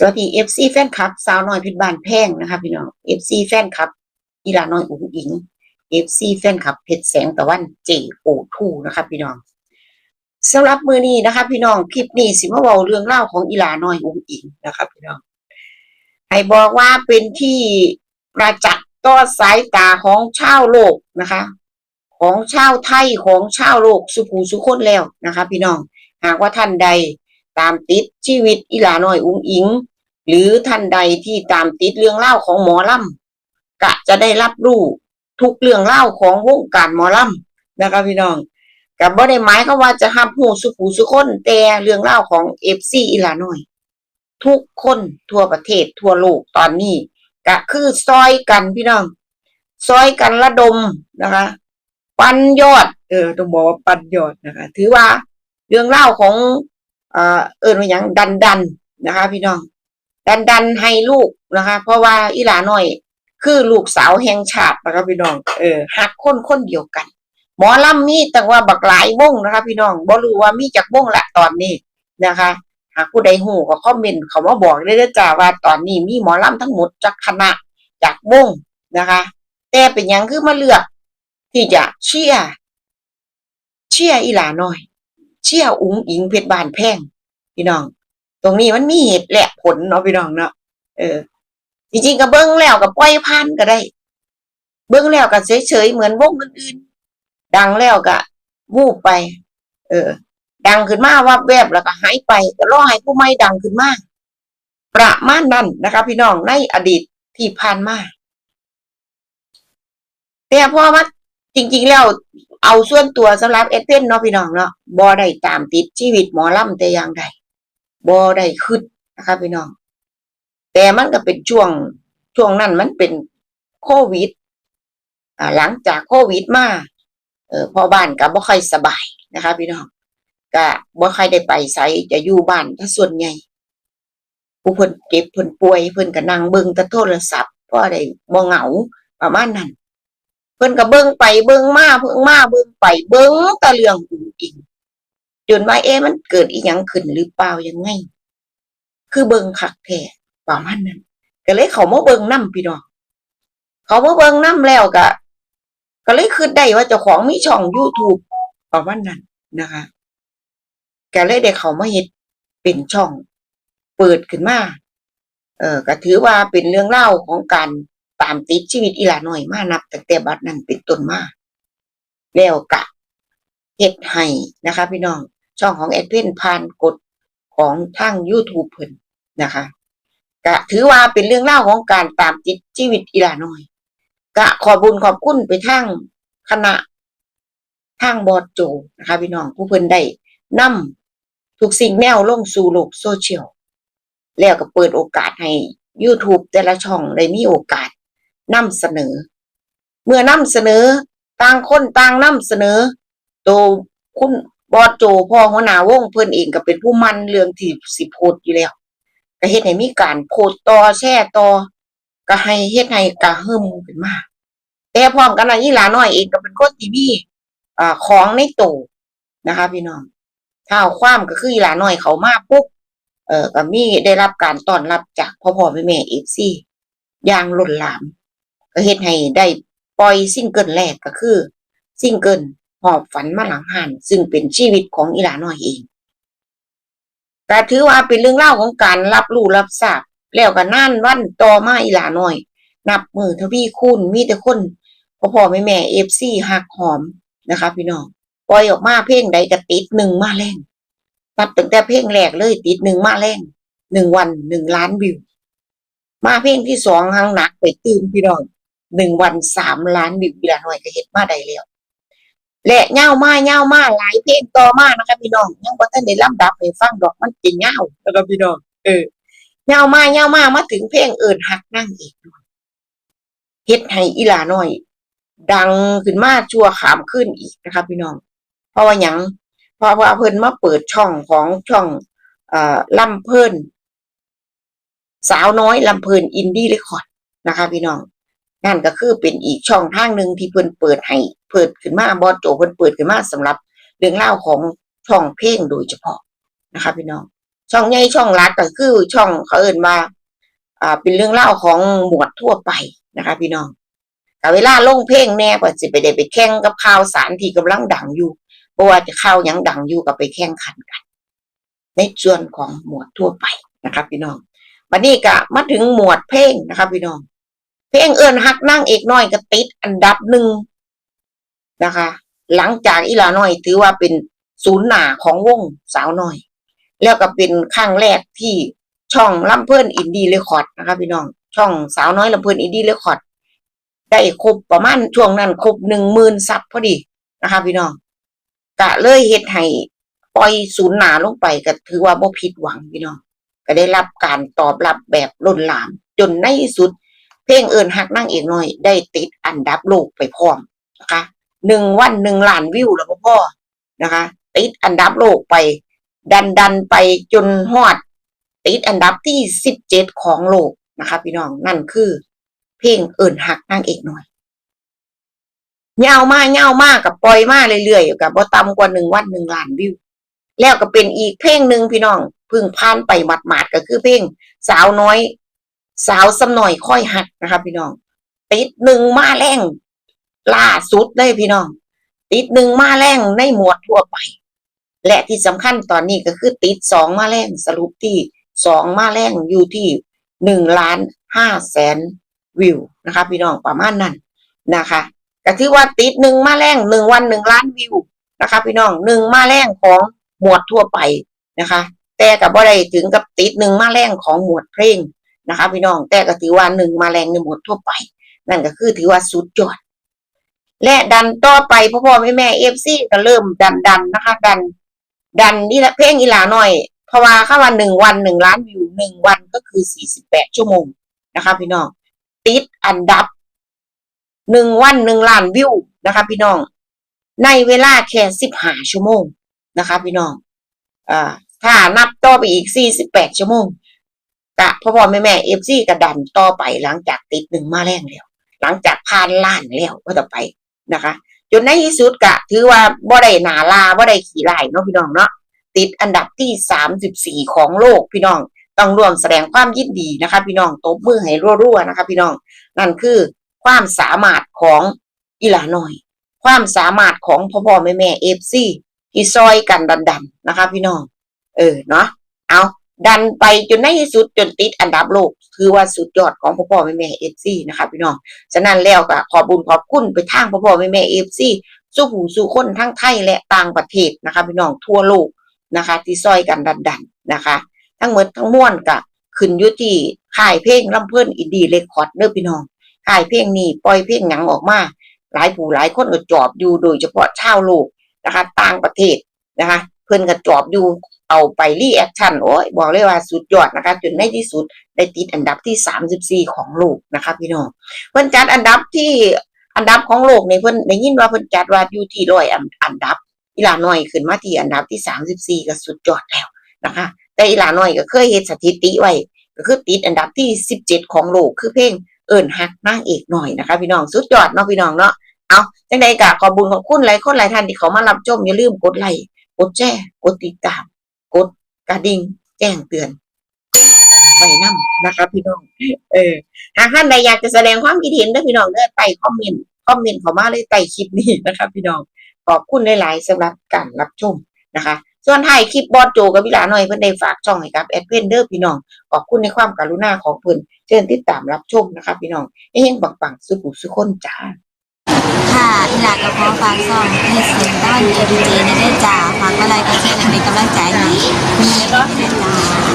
สวัสดี FC แฟนคลับ สาวน้อยพิษบานแพงนะคะพี่น้อง FC แฟนคลับอีลาน้อยอุ๋งอิง FC แฟนคลับเพชรแสงตะวันเจโอทูนะคะพี่น้องสำหรับมือนี้นะคะพี่น้องคลิปนี้สิมาเว้าเรื่องเล่าของอีลาน้อยอุ๋งอิงนะคะพี่น้องให้บอกว่าเป็นที่ประจักษ์ต่อสายตาของชาวโลกนะคะ ของชาวไทยของชาวโลกสุภูสุคนแล้วนะคะ พี่น้องหากว่าท่านใด ตามติดชีวิตอีหลาน้อยอุ้งอิง หรือท่านใดที่ตามติดเรื่องเล่าของหมอลำกะจะได้รับรู้ทุกเรื่องเล่าของวงการหมอลำนะคะพี่น้องกับบ่ได้หมายก็ว่าจะห้ามหูสุขูสุคนแต่เรื่องเล่าของเอฟซีอีหลาน้อย ทุกคนทั่วประเทศทั่วโลกตอนนี้ก็คือซอยกันพี่น้องซอยกันระดมนะคะ ปันยอด เออต้องบอกว่าปันยอดนะคะ ถือว่าเรื่องเล่าของ อ่อเอิญว่าอย่างดันดันนะคะ พี่น้อง ดันดันให้ลูกนะคะ เพราะว่าอีหลาน้อย คือลูกสาวแห่งชาตินะคะพี่น้องเออหักคนคนเดียวกัน หมอลำมีแต่ว่าบักหลายวงนะคะ พี่น้องบ่รู้ว่ามีจากวงละตอนนี้นะคะหากผู้ใดหูก็คอมเมนต์เขามาบอกเลยจ้าว่าตอนนี้มีหมอลำทั้งหมดจากคณะจากวงนะคะ แต่เป็นยังคือมาเลือก ที่จะเชียร์เชียร์อีหลาน้อย เชี่ยอุ๋งอิงเพชรบานแพงพี่น้อง ตรงนี้มันมีเหตุและผลเนาะพี่น้องเนาะเออ จริงๆก็เบิ้งแล้วก็ปล่อยผ่านก็ได้ เบิ้งแล้วก็เฉยๆเหมือนวงอื่นๆดังแล้วก็วูบไป เออ ดังขึ้นมาวับแวบแล้วก็หายไปก็รอให้ผู้ไม่ดังขึ้นมาประมาณนั้นนะคะ พี่น้องในอดีตที่ผ่านมาแต่พอมาจริง ๆ แล้ว เอาส่วนตัวสำหรับเอดเพนเนาะพี่น้องเนาะบ่ได้ตามติดชีวิตหมอลำแต่อย่างใดบ่ได้ขึ้นนะคะพี่น้อง แต่มันก็เป็นช่วงช่วงนั้นมันเป็นโควิดหลังจากโควิดมาเออพอบ้านก็บ่ค่อยสบายนะคะ พี่น้องก็บ่ค่อยได้ไปไสจะอยู่บ้านถ้าส่วนใหญ่ผู้เพิ่นเจ็บเพิ่นป่วยเพิ่นก็นั่งเบิ่งแต่โทรศัพท์เพราะได้บ่เหงาประมาณนั้น เพิ่นก็เบิ่งไปเบิ่งมาเบิ่งมาเบิ่งไปเบิ่งต่เรื่องอุ่งอิงจนว่าเอ๊ะมันเกิดอีหยังขึ้นหรือเปล่ายังไง คือเบิ่งคักแท้ประมาณนั้นก็เลยเขามาเบิ่งนํพี่น้องเขามาเบิ่งนํแล้วก็ก็เลยคิดได้ว่าเจ้าของมีช่อง YouTube ประมาณนั้นนะคะก็เลยได้เขามาเฮ็ดเป็นช่อง เปิดขึ้นมาเออก็ถือว่าเป็นเรื่องเล่าของการ ตามติดชีวิตอีหลาน้อยมานับตั้งแต่บัดนั้นเป็นต้นมาแล้วกะเฮ็ดให้นะคะ พี่น้องช่องของแอดเวนผ่านกฎของทาง YouTube เพิ่นนะคะกะถือว่าเป็นเรื่องเล่าของการตามติดชีวิตอีหลาน้อย กะขอบุญขอบคุณไปทางคณะทางบอดโจนะคะพี่น้องผู้เพิ่นได้นำทุกสิ่งแนวลงสู่โลกโซเชียลแล้วก็เปิดโอกาสให้ YouTube แต่ละช่องได้มีโอกาส นำเสนอ เมื่อนำเสนอต่างคนต่างนำเสนอโตวคุณบอสโจพ่อหัวหน้าวงเพิ่นเองก็เป็นผู้มันเรื่องที่สิโพสต์อยู่แล้วก็เฮ็ดให้มีการโพสต์ต่อแชร์ต่อก็ให้เฮ็ดให้กระหึ่มขึ้นมาแต่พร้อมกันนั้นอีหลาน้อยเองก็เป็นคนที่มีอ่าของในโตวนะคะ พี่น้องเท้าความก็คืออีหลาน้อยเขามาปุ๊บเอ่อก็มีได้รับการต้อนรับจากพ่อพ่อแม่แม่เอฟซีอย่างล้นหลาม ก็เฮ็ดให้ได้ปล่อยซิงเกิลแรกก็คือ ซิงเกิลหอบฝันมาหลังหันซึ่งเป็นชีวิตของอีหลาน้อยเองก็ถือว่าเป็นเรื่องเล่าของการรับรู้รับทราบแล้วก็นั่นวันต่อมาอีหลาน้อย นับมือทวีคูณมีแต่คนพ่อพ่อแม่แม่เอฟซีหักหอมนะคะ พี่น้องปล่อยออกมาเพลงใดก็ติดหนึ่งมาแรงนับตั้งแต่เพลงแรกเลยติดหนึ่งมาแรงหนึ่งวันหนึ่งล้านวิว มาเพลงที่สองหังหนักไปตื่มพี่น้อง หนึ่งวันสามล้านวิวพี่ละหน่อยก็เห็นมาได้แล้วและเง่ามาเง่ามาหลายเพลงต่อมานะคะพี่น้องยังบ่ทันได้ลำดับให้ฟังดอกมันเป็นเง่าแล้วก็พี่น้องเออเง่ามาเง่ามามาถึงเพลงเอิญหักนั่งเอกด้วยเฮ็ดให้อีหลาน้อย ดังขึ้นมาชั่วขามขึ้นอีกนะคะพี่น้อง เพราะว่าหยังเพราะว่าเพิ่นมาเปิดช่องของช่องเอ่อลำเพิ่นสาวน้อยลำเพิ่นอินดี้เรคคอร์ดนะคะพี่น้อง นั่นก็คือเป็นอีกช่องทางหนึ่งที่เพิ่นเปิดให้เปิดขึ้นมาบอสโจเพิ่นเปิดขึ้นมาสำหรับเรื่องเล่าของช่องเพลงโดยเฉพาะนะคะพี่น้อง ช่องใหญ่ช่องหลักก็คือช่องเขาเอิ้นว่าอ่าเป็นเรื่องเล่าของหมวดทั่วไปนะคะ พี่น้องแต่เวลาลงเพลงแน่ก็สิไปได้ไปแข่งกับข่าวสารที่กำลังดังอยู่เพราะว่าจะข่าวยังดังอยู่ก็ไปแข่งขันกัน ในส่วนของหมวดทั่วไปนะครับ พี่น้องวันนี้ก็มาถึงหมวดเพลงนะครับ พี่น้อง เพลงเอิญฮักนั่งเอกน้อยก็ติดอันดับหนึ่งนะคะ หลังจากอีลาน้อยถือว่าเป็นศูนย์หน้าของวงสาวน้อย แล้วก็เป็นครั้งแรกที่ช่องลำเพิ่นอินดี้เรคคอร์ดนะคะพี่น้อง ช่องสาวน้อยลำเพิ่นอินดี้เรคคอร์ดได้ครบประมาณช่วงนั้นครบหนึ่งหมื่นซับพอดีนะคะพี่น้องก็เลยเฮ็ดให้ปล่อยศูนย์หนาลงไปก็ถือว่าบ่ผิดหวังพี่น้องก็ได้รับการตอบรับแบบล้นหลาม จนในที่สุด เพลงเอิญฮักนั่งเอกน้อย ได้ติดอันดับโลกไปพร้อมนะคะหนึ่งวันหนึ่งล้านวิวแล้วก็พ่อนะคะ ติดอันดับโลกไป ดันดันไปจนฮอด ติดอันดับที่สิบเจ็ดของโลกนะคะ พี่น้องนั่นคือ เพลงเอิญหักนางเอกหน่อยเงาวมากเงาวมากกับปล่อยมาเรื่อยๆอยู่กับบ่ต่ำกว่าหนึ่งวันหนึ่งล้านวิว แล้วก็เป็นอีกเพลงหนึ่งพี่น้องพึ่งผ่านไปหมาดๆก็คือเพลงสาวน้อย สาวสำหน่อยค่อยหักนะคะพี่น้อง ติดหนึ่งมาแรงล่าสุดเลยพี่น้อง ติดหนึ่งมาแรงในหมวดทั่วไป และที่สำคัญตอนนี้ก็คือติดสองมาแรงสรุปที่สองมาแรงอยู่ที่หนึ่งล้านห้าแสนวิวนะคะพี่น้องประมาณนั้นนะคะก็ถือว่าติดหนึ่งมาแรงหนึ่งวันหนึ่งล้านวิวนะคะพี่น้องหนึ่งมาแรงของหมวดทั่วไปนะคะ แต่กับบ่ได้ถึงกับติดหนึ่งมาแรงของหมวดเพลง นะคะพี่น้องแต่ก็ถือว่าหนึ่งมาแรงในหมวดทั่วไป นั่นก็คือถือว่าสุดยอด และดันต่อไปพ่อพ่อแม่แม่เอฟซีก็เริ่มดันดันนะคะ ดัน ดันนี่ละเพลงอีหลาหน่อย เพราะว่าเข้าวันหนึ่งวันหนึ่งล้านวิวหนึ่งวันก็คือสี่สิบแปดชั่วโมงนะคะพี่น้องติดอันดับหนึ่งวันหนึ่งล้านวิวนะคะพี่น้อง ในเวลาแค่สิบห้าชั่วโมงนะคะพี่น้องอ่าถ้านับต่อไปอีกสี่สิบแปดชั่วโมง กะพ่อพ่อแม่แม่เอฟซีกระดันต่อไปหลังจากติดหนึ่งมาแรงแล้ว หลังจากผ่านล้านแล้วก็ต่อไปนะคะจนในที่สุดกะ ถือว่าบ่ได้หนาลาบ่ได้ขี่ไล่เนาะพี่น้องเนาะติดอันดับที่สามสิบสี่ของโลกพี่น้องต้องร่วมแสดงความยินดีนะคะ พี่น้องตบมือให้รัวๆนะคะ พี่น้องนั่นคือความสามารถของอีหลาน้อย ความสามารถของพ่อพ่อแม่แม่เอฟซีที่ซอยกันดันๆนะคะ พี่น้อง เออเนาะเอา ดันไปจนในที่สุดจนติดอันดับโลก คือว่าสุดยอดของพ่อพ่อแม่แม่เอฟซีนะคะพี่น้องฉะนั้นแล้วก็ขอบุญขอบคุณไปทางพ่อพ่อแม่แม่เอฟซีสู้ผู้สู้คนทั้งไทยและต่างประเทศนะคะพี่น้องทั่วโลกนะคะ ที่ซอยกันดันๆนะคะ ทั้งหมดทั้งมวลก็ขึ้นยู่ที่ค่ายเพลงลำเพิ่นอินดี้เรคคอร์ดเด้อพี่น้องค่ายเพลงนี้ปล่อยเพลงหนังออกมา หลายผู้หลายคนก็จอบอยู่โดยเฉพาะชาวโลกนะคะ ต่างประเทศนะคะ เพิ่นก็จอบอยู่ เอาไปรีแอคชั่นโอ้ยบอกเลยว่าสุดยอดนะคะจนในที่สุดได้ติดอันดับที่สามสิบสี่ของโลกนะคะพี่น้องเพิ่นจัดอันดับที่อันดับของโลกในเพิ่นได้ยินว่าเพิ่นจัดว่าอยู่ที่ร้อยอันดับอีหลาน้อยขึ้นมาที่อันดับที่สามสิบสี่ก็สุดยอดแล้วนะคะ แต่อีหลาน้อยก็เคยเฮ็ดสถิติไว้ก็คือติดอันดับที่สิบเจ็ดของโลกคือเพลงเอิญฮักนางเอกหน่อยนะคะ พี่น้องสุดยอดเนาะพี่น้องเนาะเอาจังใดก็ขอบุญขอบคุณหลายคนหลายท่านที่เขามารับชมอย่าลืมกดไลค์กดแชร์กดติดตาม กดกระดิ่งแจ้งเตือนไปนํนะคะพี่น้อง เออหากท่านใดอยากจะแสดงความคิดเห็นเด้อพี่น้องเด้อใต้คอมเมนต์คอมเมนต์เข้ามาเลยใต้คลิปนี้นะคะพี่น้องขอบคุณหลายๆสำหรับการรับชมนะคะ ส่วนท้ายคลิปบอสโจกับวิลาหน่อยเพิ่อนได้ฝากช่องให้กับแอดเวนเดอร์พี่น้องขอบคุณในความกรุณาของเพิ่อนเชิญติดตามรับชมนะคะพี่น้องเฮงปังๆสุขุสุขคนจ้า ค่ะอีหลากระเพาะฟางซ่องให้เสียงต้านเอดีเจในได้จ่าฝากอะไรก็แค่เป็นกำลังใจให้มีก็ได้จ้า